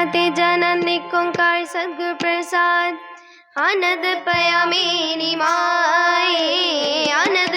गाते जनन निकुंकार सदगुरु प्रसाद। आनंद पया मेरी माए आनंद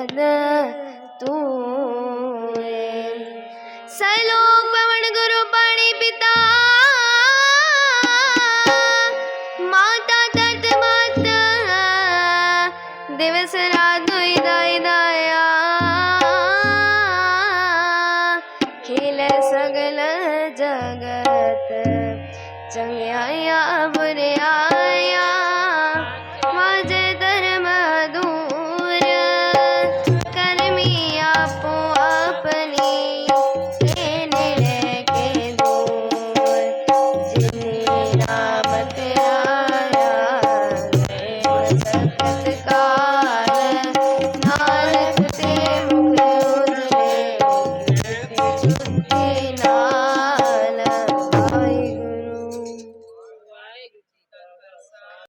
तू सलोक पवन गुरु पाणी पिता। माता दर्द माता दिवस रात दुई दाई दाया। खेल सगल जगत। चंग्याया आया।